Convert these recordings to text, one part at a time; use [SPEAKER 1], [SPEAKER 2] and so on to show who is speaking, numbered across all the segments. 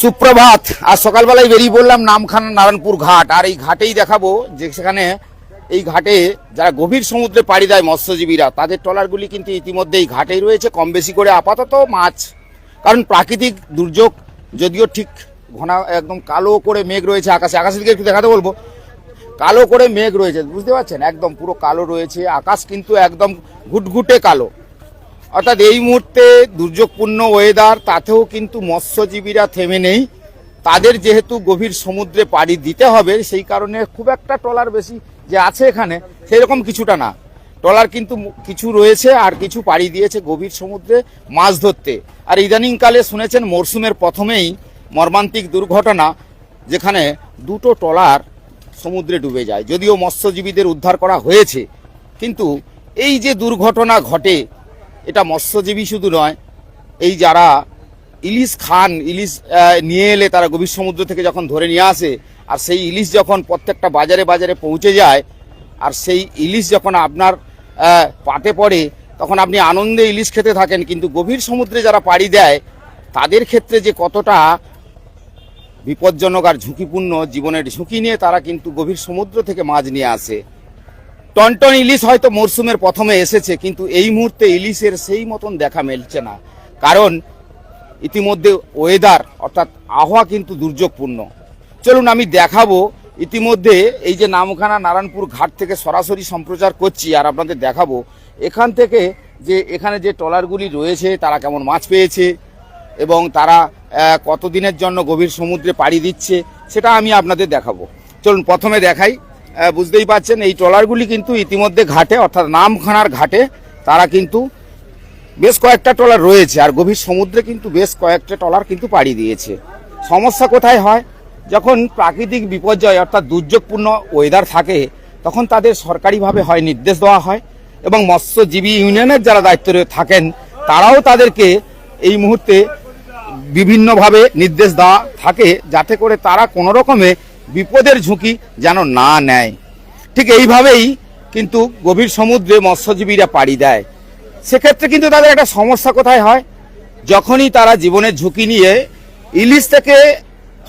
[SPEAKER 1] সুপ্রভাত। আর সকালবেলায় বেরিয়ে বললাম নামখানা নারায়ণপুর ঘাট। আর এই ঘাটেই দেখাবো যে সেখানে এই ঘাটে যারা গভীর সমুদ্রে পাড়ি দেয় মৎস্যজীবীরা, তাদের ট্রলারগুলি কিন্তু ইতিমধ্যে এই ঘাটেই রয়েছে। কম বেশি করে আপাতত মাছ। কারণ প্রাকৃতিক দুর্যোগ যদিও ঠিক ঘনা একদম কালো করে মেঘ রয়েছে আকাশে। আকাশের দিকে একটু দেখাতে বলব। কালো করে মেঘ রয়েছে, বুঝতে পারছেন? একদম পুরো কালো রয়েছে। আকাশ কিন্তু একদম ঘুটঘুটে কালো। অর্থাৎ এই মুহূর্তে দুর্যোগপূর্ণ ওয়েদার তাতেও কিন্তু মৎস্যজীবীরা থেমে নেই। তাদের যেহেতু গভীর সমুদ্রে পাড়ি দিতে হবে, সেই কারণে খুব একটা ট্রলার বেশি যে আছে এখানে, সেরকম কিছুটা না। ট্রলার কিন্তু কিছু রয়েছে আর কিছু পাড়ি দিয়েছে গভীর সমুদ্রে মাছ ধরতে। আর ইদানিংকালে শুনেছেন মরশুমের প্রথমেই মর্মান্তিক দুর্ঘটনা, যেখানে দুটো ট্রলার সমুদ্রে ডুবে যায়, যদিও মৎস্যজীবীদের উদ্ধার করা হয়েছে। কিন্তু এই যে দুর্ঘটনা ঘটে এটা মৎস্যজীবী শুধু নয়, এই যারা ইলিশ খান, ইলিশ নিয়ে এলে তারা গভীর সমুদ্র থেকে যখন ধরে নিয়ে আসে, আর সেই ইলিশ যখন প্রত্যেকটা বাজারে বাজারে পৌঁছে যায়, আর সেই ইলিশ যখন আপনার পাতে পড়ে, তখন আপনি আনন্দে ইলিশ খেতে থাকেন, কিন্তু গভীর সমুদ্রে যারা পাড়ি দেয়, তাদের ক্ষেত্রে যে কতটা বিপজ্জনক আর ঝুঁকিপূর্ণ জীবনের ঝুঁকি নিয়ে তারা কিন্তু গভীর সমুদ্র থেকে মাছ নিয়ে আসে। টনটন ইলিশ হয়তো মরশুমের প্রথমে এসেছে, কিন্তু এই মুহূর্তে ইলিশের সেই মতন দেখা মিলছে না। কারণ ইতিমধ্যে ওয়েদার অর্থাৎ আবহাওয়া কিন্তু দুর্যোগপূর্ণ। চলুন আমি দেখাবো, ইতিমধ্যে এই যে নামখানা নারায়ণপুর ঘাট থেকে সরাসরি সম্প্রচার করছি, আর আপনাদের দেখাবো এখান থেকে যে এখানে যে ট্রলারগুলি রয়েছে, তারা কেমন মাছ পেয়েছে এবং তারা কতদিনের জন্য গভীর সমুদ্রে পাড়ি দিচ্ছে, সেটা আমি আপনাদের দেখাবো। চলুন প্রথমে দেখাই। বুঝতেই পাচ্ছেন এই ট্রলারগুলি কিন্তু ইতিমধ্যে ঘাটে, অর্থাৎ নামখানার ঘাটে, তারা কিন্তু বেশ কয়েকটা ট্রলার রয়েছে, আর গভীর সমুদ্রে কিন্তু বেশ কয়েকটা ট্রলার কিন্তু পাড়ি দিয়েছে। সমস্যা কোথায় হয়? যখন প্রাকৃতিক বিপর্যয়, অর্থাৎ দুর্যোগপূর্ণ ওয়েদার থাকে, তখন তাদের সরকারিভাবে হয় নির্দেশ দেওয়া হয়, এবং মৎস্যজীবী ইউনিয়নের যারা দায়িত্ব থাকেন, তারাও তাদেরকে এই মুহূর্তে বিভিন্নভাবে নির্দেশ দেওয়া থাকে, যাতে করে তারা কোনো রকমে বিপদের ঝুঁকি যেন না নেয়। ঠিক এইভাবেই কিন্তু গভীর সমুদ্রে মৎস্যজীবীরা পাড়ি দেয়। সেক্ষেত্রে কিন্তু তাদের একটা সমস্যা কোথায় হয়? যখনই তারা জীবনের ঝুঁকি নিয়ে ইলিশ থেকে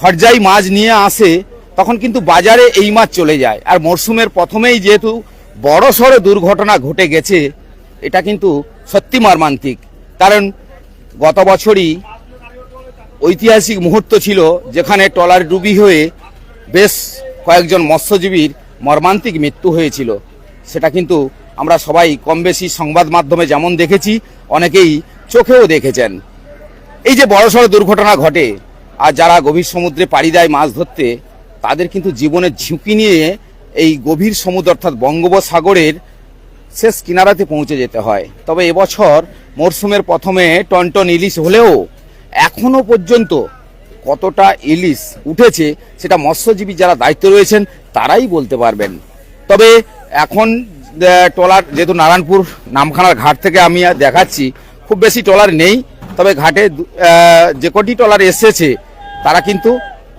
[SPEAKER 1] হরজাই মাছ নিয়ে আসে, তখন কিন্তু বাজারে এই মাছ চলে যায়। আর মরশুমের প্রথমেই যেহেতু বড় সড়ো দুর্ঘটনা ঘটে গেছে, এটা কিন্তু সত্যি মর্মান্তিক। কারণ গত বছরই ঐতিহাসিক মুহূর্ত ছিল, যেখানে ট্রলার ডুবি হয়ে বেশ কয়েকজন মৎস্যজীবীর মর্মান্তিক মৃত্যু হয়েছিল। সেটা কিন্তু আমরা সবাই কম বেশি সংবাদ মাধ্যমে যেমন দেখেছি, অনেকেই চোখেও দেখেছেন। এই যে বড়সড় দুর্ঘটনা ঘটে, আর যারা গভীর সমুদ্রে পাড়ি দেয় মাছ ধরতে, তাদের কিন্তু জীবনের ঝুঁকি নিয়ে এই গভীর সমুদ্র অর্থাৎ বঙ্গোপসাগরের শেষ কিনারাতে পৌঁছে যেতে হয়। তবে এবছর মরশুমের প্রথমে টনটন ইলিশ হলেও এখনও পর্যন্ত কতটা ইলিশ উঠেছে সেটা মৎস্যজীবী যারা দায়িত্ব রয়েছেন, তারাই বলতে পারবেন। তবে এখন ট্রলার যেহেতু নারায়ণপুর নামখানার ঘাট থেকে আমি দেখাচ্ছি, খুব বেশি ট্রলার নেই, তবে ঘাটে যে কটি ট্রলার এসেছে, তারা কিন্তু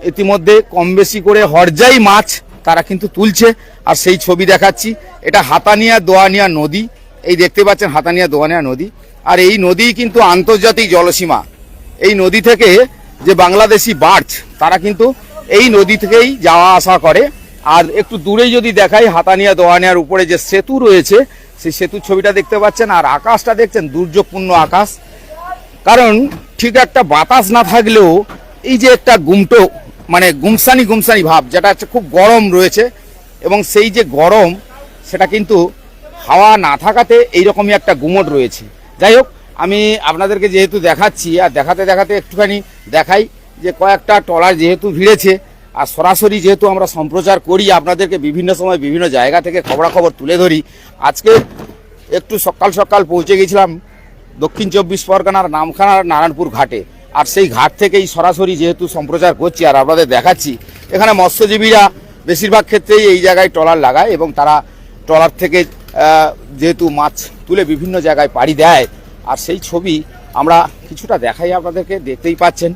[SPEAKER 1] ইতিমধ্যে কম বেশি করে হরজাই মাছ তারা কিন্তু তুলছে। আর সেই ছবি দেখাচ্ছি, এটা হাতানিয়া দোয়ানিয়া নদী, এই দেখতে পাচ্ছেন হাতানিয়া দোয়ানিয়া নদী। আর এই নদী কিন্তু আন্তর্জাতিক জলসীমা। এই নদী থেকে যে বাংলাদেশি বার্চ তারা কিন্তু এই নদী থেকেই যাওয়া আসা করে। আর একটু দূরেই যদি দেখাই, হাতানিয়া দোয়ানিয়ার উপরে যে সেতু রয়েছে, সেই সেতুর ছবিটা দেখতে পাচ্ছেন। আর আকাশটা দেখছেন, দুর্যোগপূর্ণ আকাশ। কারণ ঠিক একটা বাতাস না থাকলেও এই যে একটা গুমটো মানে গুমসানি গুমসানি ভাব, যেটা হচ্ছে খুব গরম রয়েছে, এবং সেই যে গরম, সেটা কিন্তু হাওয়া না থাকাতে এইরকমই একটা গুমট রয়েছে। যাই হোক আমি আপনাদেরকে যেহেতু দেখাচ্ছি, আর দেখাতে দেখাতে একটুখানি দেখাই যে কয়েকটা ট্রলার যেহেতু ভিড়েছে, আর সরাসরি যেহেতু আমরা সম্প্রচার করি, আপনাদেরকে বিভিন্ন সময় বিভিন্ন জায়গা থেকে খবরাখবর তুলে ধরি। আজকে একটু সকাল সকাল পৌঁছে গেছিলাম দক্ষিণ চব্বিশ পরগনার নামখানার নারায়ণপুর ঘাটে। আর সেই ঘাট থেকেই সরাসরি যেহেতু সম্প্রচার করছি, আর আপনাদের দেখাচ্ছি, এখানে মৎস্যজীবীরা বেশিরভাগ ক্ষেত্রেই এই জায়গায় ট্রলার লাগায় এবং তারা ট্রলার থেকে যেহেতু মাছ তুলে বিভিন্ন জায়গায় পাড়ি দেয় আর সেই ছবি আমরা কিছুটা দেখাই আপনাদেরকে, দেখতেই পাচ্ছেন।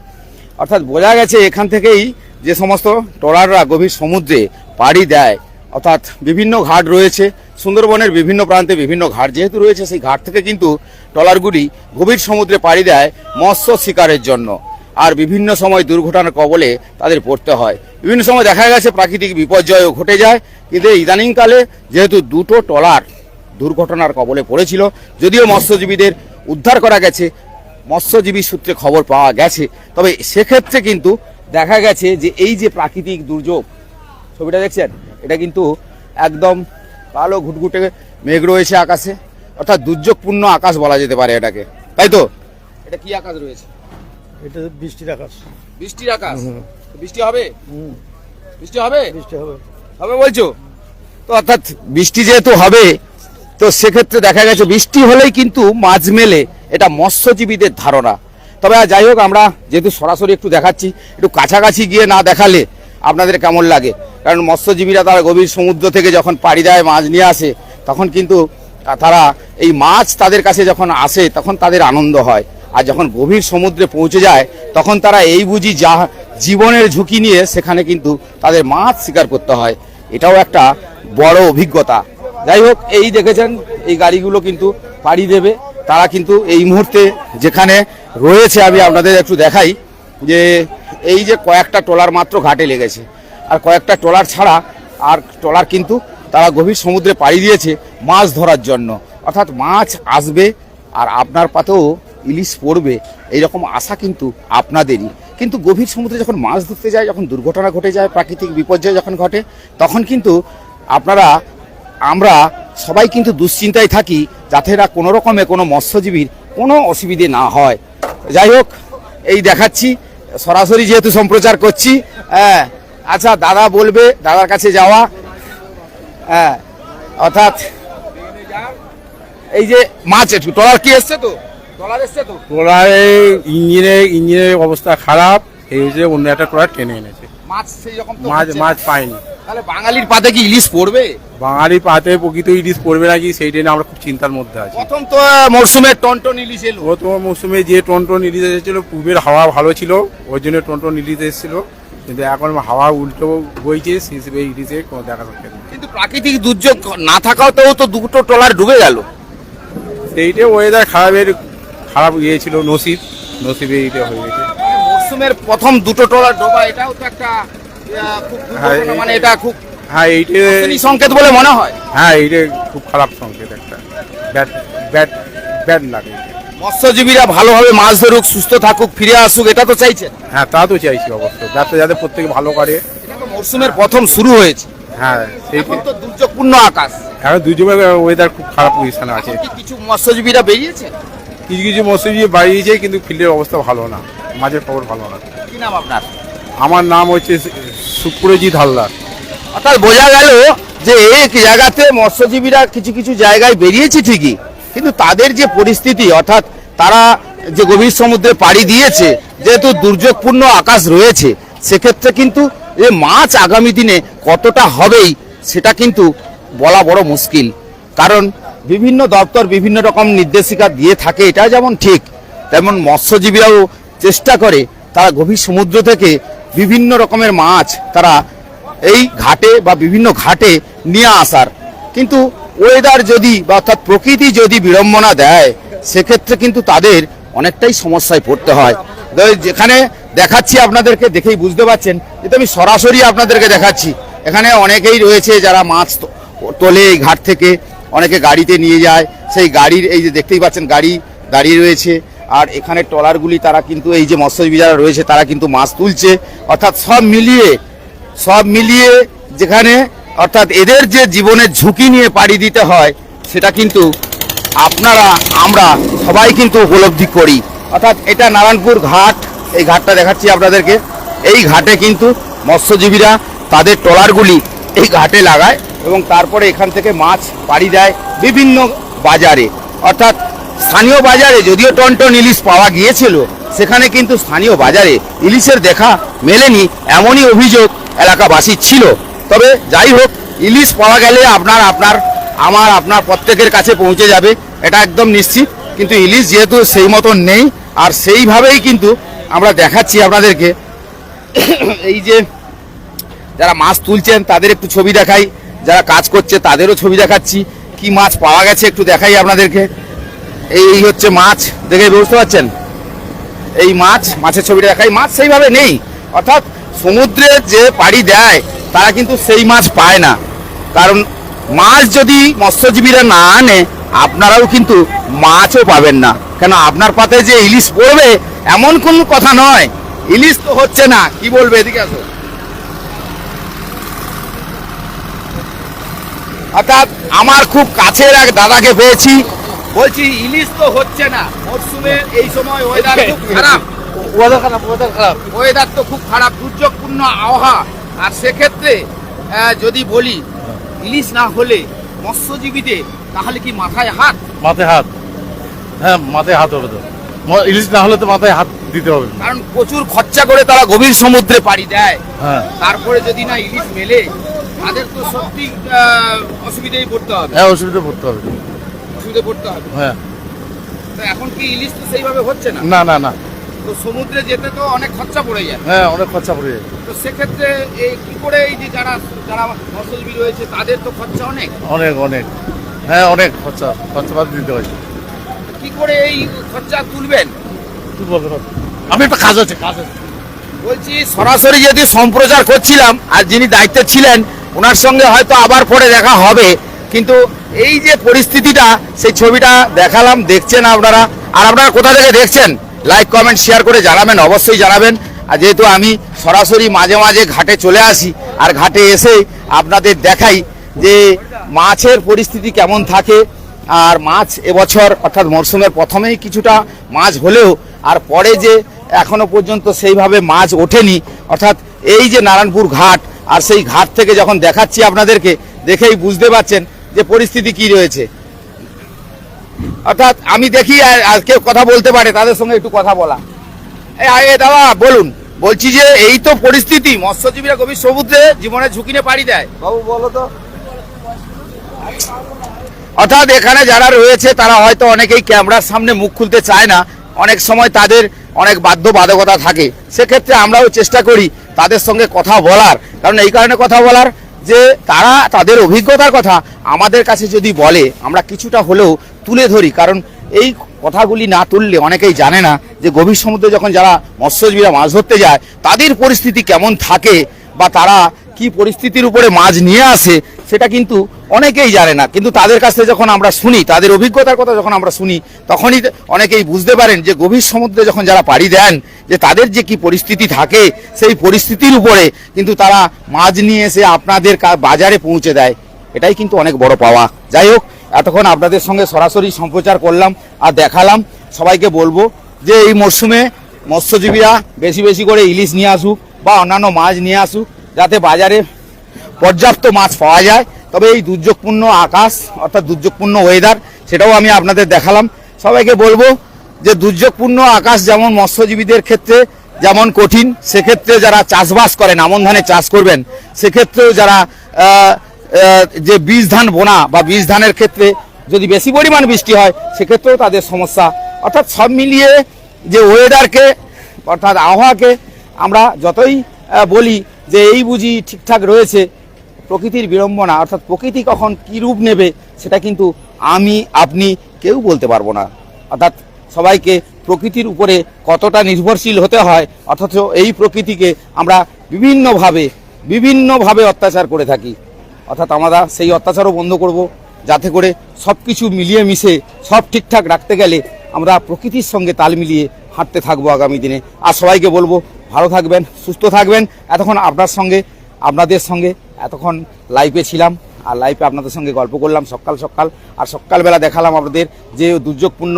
[SPEAKER 1] অর্থাৎ বোঝা গেছে এখান থেকেই যে সমস্ত ট্রলাররা গভীর সমুদ্রে পাড়ি দেয়। অর্থাৎ বিভিন্ন ঘাট রয়েছে, সুন্দরবনের বিভিন্ন প্রান্তে বিভিন্ন ঘাট যেহেতু রয়েছে, সেই ঘাট থেকে কিন্তু ট্রলারগুলি গভীর সমুদ্রে পাড়ি দেয় মৎস্য শিকারের জন্য। আর বিভিন্ন সময় দুর্ঘটনার কবলে তাদের পড়তে হয়। বিভিন্ন সময় দেখা গেছে প্রাকৃতিক বিপর্যয়ও ঘটে যায়। কিন্তু ইদানিংকালে যেহেতু দুটো ট্রলার দুর্ঘটনার কবলে পড়েছিল, যদিও মৎস্যজীবীদের উদ্ধার করা গেছে। মৎস্যজীবী সূত্রে খবর পাওয়া গেছে। তবে সেক্ষেত্রে কিন্তু দেখা গেছে যে এই যে প্রাকৃতিক দুর্যোগ ছবিটা দেখছেন? এটা কিন্তু একদম কালো ঘুটঘুটে মেঘ রয়েছে আকাশে। অর্থাৎ দুর্যোগপূর্ণ আকাশ বলা যেতে পারে এটাকে। তাই তো? এটা কি আকাশ রয়েছে?
[SPEAKER 2] এটা বৃষ্টির আকাশ।
[SPEAKER 1] বৃষ্টির আকাশ? বৃষ্টি হবে? বৃষ্টি হবে?
[SPEAKER 2] বৃষ্টি হবে।
[SPEAKER 1] হবে বলছো? তো অর্থাৎ বৃষ্টি যেহেতু হবে তো সেক্ষেত্রে দেখা গেছে বৃষ্টি হলেই কিন্তু মাছ মেলে। এটা মৎস্যজীবীদের ধারণা। তবে যাই হোক, আমরা যেহেতু সরাসরি একটু দেখাচ্ছি, একটু কাছাকাছি গিয়ে না দেখালে আপনাদের কেমন লাগে? কারণ মৎস্যজীবীরা তারা গভীর সমুদ্র থেকে যখন পাড়ি দেয়, মাছ নিয়ে আসে, তখন কিন্তু তারা এই মাছ তাদের কাছে যখন আসে, তখন তাদের আনন্দ হয়। আর যখন গভীর সমুদ্রে পৌঁছে যায়, তখন তারা এই বুঝি যা জীবনের ঝুঁকি নিয়ে সেখানে কিন্তু তাদের মাছ শিকার করতে হয়। এটাও একটা বড় অভিজ্ঞতা। যাই হোক, এই দেখেছেন, এই গাড়িগুলো কিন্তু পাড়ি দেবে। তারা কিন্তু এই মুহূর্তে যেখানে রয়েছে, আমি আপনাদের একটু দেখাই যে এই যে কয়েকটা ট্রলার মাত্র ঘাটে লেগেছে। আর কয়েকটা ট্রলার ছাড়া আর ট্রলার কিন্তু তারা গভীর সমুদ্রে পাড়ি দিয়েছে মাছ ধরার জন্য। অর্থাৎ মাছ আসবে আর আপনার পাতেও ইলিশ পড়বে, এইরকম আশা কিন্তু আপনাদেরই। কিন্তু গভীর সমুদ্রে যখন মাছ ধরতে যায়, যখন দুর্ঘটনা ঘটে যায়, প্রাকৃতিক বিপর্যয় যখন ঘটে, তখন কিন্তু আপনারা আমরা সবাই কিন্তু দুশ্চিন্তায় থাকি যাতে না কোনো রকমে কোনো মৎস্যজীবীর কোনো অসুবিধে না হয়। যাই হোক, এই দেখাচ্ছি। সরাসরি যেহেতু সম্প্রচার করছি হ্যাঁ আচ্ছা দাদা বলবে, দাদার কাছে যাওয়া হ্যাঁ অর্থাৎ এই যে মাছ একটু ট্রলার কি এসছে তো? ট্রলার এসছে তো?
[SPEAKER 3] ট্রলারে ইঞ্জিনে ইঞ্জিনের অবস্থা খারাপ, এই হচ্ছে অন্য একটা ট্রলার টেনে এনেছে।
[SPEAKER 1] মাছ সেই রকম
[SPEAKER 3] মাছ মাছ। পাইনি।
[SPEAKER 1] তাহলে বাঙালির পাতে কি ইলিশ পড়বে?
[SPEAKER 3] বাঙালি পাতে প্রকৃত ইলিশ পড়বে নাকি সেইটা নিয়ে আমরা খুব চিন্তার মধ্যে আছি।
[SPEAKER 1] প্রথম তো মরশুমে টনটন ইলিশ এলো।
[SPEAKER 3] প্রথম মৌসুমে যে টনটন ইলিশ এসেছিল পূর্বের হাওয়া ভালো ছিল ওই জন্য টনটন ইলিশ এসেছিল। কিন্তু এখন হাওয়া উল্টো বইছে সেই হিসেবে ইলিশে কোনো দেখা যাচ্ছে না।
[SPEAKER 1] কিন্তু প্রাকৃতিক দুর্যোগ না থাকাতেও তো দুটো ট্রলার ডুবে গেল।
[SPEAKER 3] সেইটা ওয়েদার খারাপের খারাপ ইয়ে ছিল নসিব। নসিবে এইটা হয়ে গেছে।
[SPEAKER 1] মরশুমের প্রথম দুটো ট্রলার ডোবা এটাও তো একটা খুব
[SPEAKER 3] হ্যাঁ,
[SPEAKER 1] দুর্ঘটনা, মানে এটা খুব
[SPEAKER 3] হ্যাঁ এইটা
[SPEAKER 1] অশনি সংকেত বলে মনে হয়।
[SPEAKER 3] হ্যাঁ এইটা খুব খারাপ সংকেত একটা। ব্যাড ব্যাড ব্যাড লাগে।
[SPEAKER 1] মৎস্যজীবীরা ভালোভাবে মাছ ধরুক সুস্থ থাকুক ফিরে আসুক এটা তো চাইছেন
[SPEAKER 3] হ্যাঁ তা তো চাইছি অবশ্য। ব্যবসা যাতে প্রত্যেকে ভালো করে
[SPEAKER 1] এটা তো মরশুমের প্রথম শুরু হয়েছে।
[SPEAKER 3] হ্যাঁ সেই
[SPEAKER 1] এখন তো দুর্যোগপূর্ণ আকাশ।
[SPEAKER 3] এখন দুজনের ওয়েদার খুব খারাপ পজিশনে আছে।
[SPEAKER 1] এখন কি কিছু মৎস্যজীবীরা বেরিয়েছে?
[SPEAKER 3] কিছু কিছু মৎস্যজীবী বাড়িয়েছে কিন্তু ফিল্ডের অবস্থা ভালো না। মাঝের খবর ভালো না।
[SPEAKER 1] কি নাম আপনার?
[SPEAKER 3] আমার নাম হচ্ছে সুপ্রজিৎ হালদার।
[SPEAKER 1] অর্থাৎ বোঝা গেল যে এক জায়গাতে মৎস্যজীবীরা কিছু কিছু জায়গায় বেরিয়েছে ঠিকই কিন্তু তাদের যে পরিস্থিতি অর্থাৎ তারা যে গভীর সমুদ্রে পাড়ি দিয়েছে যেহেতু দুর্যোগপূর্ণ আকাশ রয়েছে সেক্ষেত্রে কিন্তু এ মাছ আগামী দিনে কতটা হবেই সেটা কিন্তু বলা বড় মুশকিল। কারণ বিভিন্ন দপ্তর বিভিন্ন রকম নির্দেশিকা দিয়ে থাকে এটা যেমন ঠিক তেমন মৎস্যজীবীরাও চেষ্টা করে তারা গভীর সমুদ্র থেকে বিভিন্ন রকমের মাছ তারা এই ঘাটে বা বিভিন্ন ঘাটে নিয়ে আসার। কিন্তু ওয়েদার যদি বা অর্থাৎ প্রকৃতি যদি বিড়ম্বনা দেয়, সেক্ষেত্রে কিন্তু তাদের অনেকটাই সমস্যায় পড়তে হয়। যেখানে দেখাচ্ছি আপনাদেরকে, দেখেই বুঝতে পারছেন এটা আমি সরাসরি আপনাদেরকে দেখাচ্ছি। এখানে অনেকেই রয়েছে যারা মাছ তোলে এই ঘাট থেকে, অনেকে গাড়িতে নিয়ে যায়। সেই গাড়ির, এই যে দেখতেই পাচ্ছেন, গাড়ি দাঁড়িয়ে রয়েছে। আর এখানে ট্রলারগুলি তারা কিন্তু এই যে মৎস্যজীবী যারা রয়েছে, তারা কিন্তু মাছ তুলছে। অর্থাৎ সব মিলিয়ে সব মিলিয়ে যেখানে, অর্থাৎ এদের যে জীবনের ঝুঁকি নিয়ে পাড়ি দিতে হয়, সেটা কিন্তু আপনারা, আমরা সবাই কিন্তু উপলব্ধি করি। অর্থাৎ এটা নারায়ণপুর ঘাট, এই ঘাটটা দেখাচ্ছি আপনাদেরকে। এই ঘাটে কিন্তু মৎস্যজীবীরা তাদের ট্রলারগুলি এই ঘাটে লাগায় এবং তারপরে এখান থেকে মাছ পাড়ি দেয় বিভিন্ন বাজারে। অর্থাৎ স্থানীয় বাজারে যদিও টনটন ইলিশ পাওয়া গিয়েছিল, সেখানে কিন্তু স্থানীয় বাজারে ইলিশের দেখা মেলেনি এমনই অভিযোগ এলাকাবাসীর ছিল। তবে যাই হোক, ইলিশ পাওয়া গেলে আপনার আপনার, আমার, আপনার প্রত্যেকের কাছে পৌঁছে যাবে, এটা একদম নিশ্চিত। কিন্তু ইলিশ যেহেতু সেই মতন নেই, আর সেইভাবেই কিন্তু আমরা দেখাচ্ছি আপনাদেরকে। এই যে যারা মাছ তুলছেন, তাদের একটু ছবি দেখাই, যারা কাজ করছে, তাদেরও ছবি দেখাচ্ছি। কি মাছ পাওয়া গেছে একটু দেখাই আপনাদেরকে। এই হচ্ছে মাছ, দেখে বুঝতে পারছেন? এই মাছ, মাছের ছবিটা দেখাই। মাছ সেইভাবে নেই। অর্থাৎ সমুদ্রে যে পাড়ি দেয়, তারা কিন্তু সেই মাছ পায় না। কারণ মাছ যদি মৎস্যজীবীরা না আনে, আপনারাও কিন্তু মাছও পাবেন না। কেন, আপনার পাতে যে ইলিশ পড়বে, এমন কোন কথা নয়। ইলিশ তো হচ্ছে না। কি বলবে, এদিকে আসো। অর্থাৎ আমার খুব কাছের এক দাদাকে পেয়েছি। বলছি ইলিশ তো হচ্ছে না। মরশুমের এই সময় ওয়েদার খুব খারাপ।
[SPEAKER 2] ওয়েদার খারাপ ওয়েদার খারাপ।
[SPEAKER 1] ওয়েদার তো খুব খারাপ দুর্যোগপূর্ণ আবহাওয়া। আর সেক্ষেত্রে যদি বলি ইলিশ না হলে মৎস্যজীবীতে তাহলে কি মাথায় হাত?
[SPEAKER 2] মাথায় হাত। হ্যাঁ মাথায় হাত হবে তো। ইলিশ না হলে তো মাথায় হাত দিতে হবে
[SPEAKER 1] কারণ প্রচুর খরচা করে তারা গভীর সমুদ্রে পাড়ি দেয়।
[SPEAKER 2] হ্যাঁ।
[SPEAKER 1] তারপরে যদি না ইলিশ মেলে তাদের তো সত্যি আহ, অসুবিধায় পড়তে হবে।
[SPEAKER 2] হ্যাঁ অসুবিধা পড়তে হবে।
[SPEAKER 1] পড়তে হবে।
[SPEAKER 2] হ্যাঁ।
[SPEAKER 1] তো এখন কি ইলিশ তো সেইভাবে হচ্ছে না?
[SPEAKER 2] না না না।
[SPEAKER 1] তো সমুদ্রে যেতে তো অনেক খরচা পড়ে যায়।
[SPEAKER 2] হ্যাঁ অনেক খরচা পড়ে যায়।
[SPEAKER 1] তো সেক্ষেত্রে এই কি করে এই যে যারা যারা মৎস্যজীবী রয়েছে তাদের তো খরচা অনেক?
[SPEAKER 2] অনেক অনেক। হ্যাঁ অনেক খরচা খরচাপাতি দিতে হয়।
[SPEAKER 1] কি করে এই খরচা তুলবেন?
[SPEAKER 2] কি বলতে পারব আমি একটা কাজ আছে কাজ আছে।
[SPEAKER 1] বলছি সরাসরি যদি সম্প্রচার করছিলাম আর যিনি দায়িত্বে ছিলেন ওনার সঙ্গে হয়তো আবার পরে দেখা হবে। কিন্তু এই যে পরিস্থিতিটা, সেই ছবিটা দেখালাম, দেখছেন আপনারা। আর আপনারা কোথা থেকে দেখছেন? লাইক কমেন্ট শেয়ার করে জানাবেন, অবশ্যই জানাবেন। আর যেহেতু আমি সরাসরি মাঝে মাঝে ঘাটে চলে আসি, আর ঘাটে এসে আপনাদের দেখাই যে মাছের পরিস্থিতি কেমন থাকে। আর মাছ এবছর, অর্থাৎ মরশুমের প্রথমেই কিছুটা মাছ হলেও, আর পরে যে এখনও পর্যন্ত সেইভাবে মাছ ওঠেনি, অর্থাৎ এই যে নারায়ণপুর ঘাট, আর সেই ঘাট থেকে যখন দেখাচ্ছি আপনাদেরকে, দেখেই বুঝতে পারছেন যে পরিস্থিতি কি রয়েছে। অর্থাৎ আমি দেখি আর- কেউ কথা বলতে পারে তাদের সঙ্গে একটু কথা বলা। এ দাদা বলুন। বলছি যে এই তো পরিস্থিতি মৎস্যজীবীরা গভীর সমুদ্রে জীবনে ঝুঁকি নিয়ে পাড়ি দেয়।
[SPEAKER 2] বাবু বলো তো।
[SPEAKER 1] অর্থাৎ এখানে যারা রয়েছে তারা হয়তো অনেকেই ক্যামেরার সামনে মুখ খুলতে চায় না। অনেক সময় তাদের অনেক বাধ্যবাধকতা থাকে। সেক্ষেত্রে আমরাও চেষ্টা করি তাদের সঙ্গে কথা বলার। কারণ এই কারণে কথা বলার যে তারা তাদের অভিজ্ঞতার কথা আমাদের কাছে যদি বলে, আমরা কিছুটা হলেও তুলে ধরি। কারণ এই কথাগুলি না তুললে অনেকেই জানে না যে গভীর সমুদ্রে যখন যারা মৎস্যজীবীরা মাছ ধরতে যায়, তাদের পরিস্থিতি কেমন থাকে বা তারা কি পরিস্থিতির উপরে মাছ নিয়ে আসে সেটা কিন্তু অনেকেই জানে না। কিন্তু তাদের কাছ যখন আমরা শুনি, তাদের অভিজ্ঞতার কথা যখন আমরা শুনি, তখনই অনেকেই বুঝতে পারেন যে গভীর সমুদ্রে যখন যারা পাড়ি দেন, যে তাদের যে কি পরিস্থিতি থাকে, সেই পরিস্থিতির উপরে কিন্তু তারা মাছ নিয়ে এসে আপনাদের বাজারে পৌঁছে দেয়। এটাই কিন্তু অনেক বড় পাওয়া। যাই হোক, এতক্ষণ আপনাদের সঙ্গে সরাসরি সম্প্রচার করলাম আর দেখালাম। সবাইকে বলব যে এই মরশুমে মৎস্যজীবীরা বেশি বেশি করে ইলিশ নিয়ে আসুক বা অন্যান্য মাছ নিয়ে আসুক, যাতে বাজারে পর্যাপ্ত মাছ পাওয়া যায়। তবে এই দুর্যোগপূর্ণ আকাশ, অর্থাৎ দুর্যোগপূর্ণ ওয়েদার সেটাও আমি আপনাদের দেখালাম। সবাইকে বলব যে দুর্যোগপূর্ণ আকাশ যেমন মৎস্যজীবীদের ক্ষেত্রে যেমন কঠিন, সেক্ষেত্রে যারা চাষবাস করেন, আমন ধানের চাষ করবেন, সেক্ষেত্রেও যারা যে বীজ ধান বোনা বা বীজ ধানের ক্ষেত্রে যদি বেশি পরিমাণ বৃষ্টি হয়, সেক্ষেত্রেও তাদের সমস্যা। অর্থাৎ সব মিলিয়ে যে ওয়েদারকে অর্থাৎ আবহাওয়াকে আমরা যতই বলি যে এই বুঝি ঠিকঠাক রয়েছে প্রকৃতির বিড়ম্বনা, অর্থাৎ প্রকৃতি কখন কী রূপ নেবে, সেটা কিন্তু আমি, আপনি কেউ বলতে পারব না। অর্থাৎ সবাইকে প্রকৃতির উপরে কতটা নির্ভরশীল হতে হয়, অথচ এই প্রকৃতিকে আমরা বিভিন্নভাবে বিভিন্নভাবে অত্যাচার করে থাকি। অর্থাৎ আমরা সেই অত্যাচারও বন্ধ করব, যাতে করে সব কিছু মিলিয়ে মিশে, সব ঠিকঠাক রাখতে গেলে আমরা প্রকৃতির সঙ্গে তাল মিলিয়ে হাঁটতে থাকব আগামী দিনে। আর সবাইকে বলব, ভালো থাকবেন, সুস্থ থাকবেন। এতক্ষণ আপনার সঙ্গে, আপনাদের সঙ্গে এতক্ষণ লাইভে ছিলাম, আর লাইভে আপনাদের সঙ্গে গল্প করলাম সকাল সকাল। আর সকালবেলা দেখালাম আপনাদের যে দুর্যোগপূর্ণ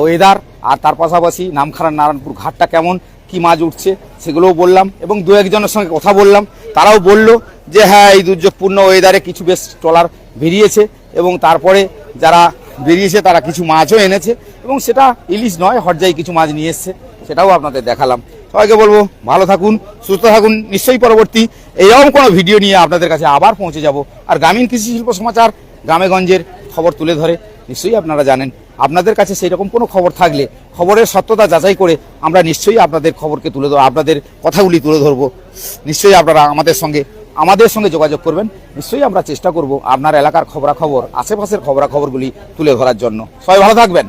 [SPEAKER 1] ওয়েদার আর তার পাশাপাশি নামখানা নারায়ণপুর ঘাটটা কেমন, কি মাছ উঠছে, সেগুলোও বললাম, এবং দু একজনের সঙ্গে কথা বললাম। তারাও বলল যে হ্যাঁ এই দুর্যোগপূর্ণ ওয়েদারে কিছু বেশ ট্রলার বেরিয়েছে, এবং তারপরে যারা বেরিয়েছে, তারা কিছু মাছও এনেছে, এবং সেটা ইলিশ নয়, হরজাই কিছু মাছ নিয়ে এসছে, সেটাও আপনাদের দেখালাম। সবাইকে বলব, ভালো থাকুন, সুস্থ থাকুন, নিশ্চয়ই পরবর্তী এইরকম কোনো ভিডিও নিয়ে আপনাদের কাছে আবার পৌঁছে যাব। আর গ্রামীণ কৃষি শিল্প সমাচার গ্রামেগঞ্জের খবর তুলে ধরে, নিশ্চয়ই আপনারা জানেন, আপনাদের কাছে সেই রকম কোনো খবর থাকলে, খবরের সত্যতা যাচাই করে আমরা নিশ্চয়ই আপনাদের খবরকে তুলে ধরবো আপনাদের কথাগুলি তুলে ধরবো। নিশ্চয়ই আপনারা আমাদের সঙ্গে আমাদের সঙ্গে যোগাযোগ করবেন, নিশ্চয়ই আমরা চেষ্টা করব আপনার এলাকার খবরাখবর, আশেপাশের খবরাখবরগুলি তুলে ধরার জন্য। সবাই ভালো থাকবেন।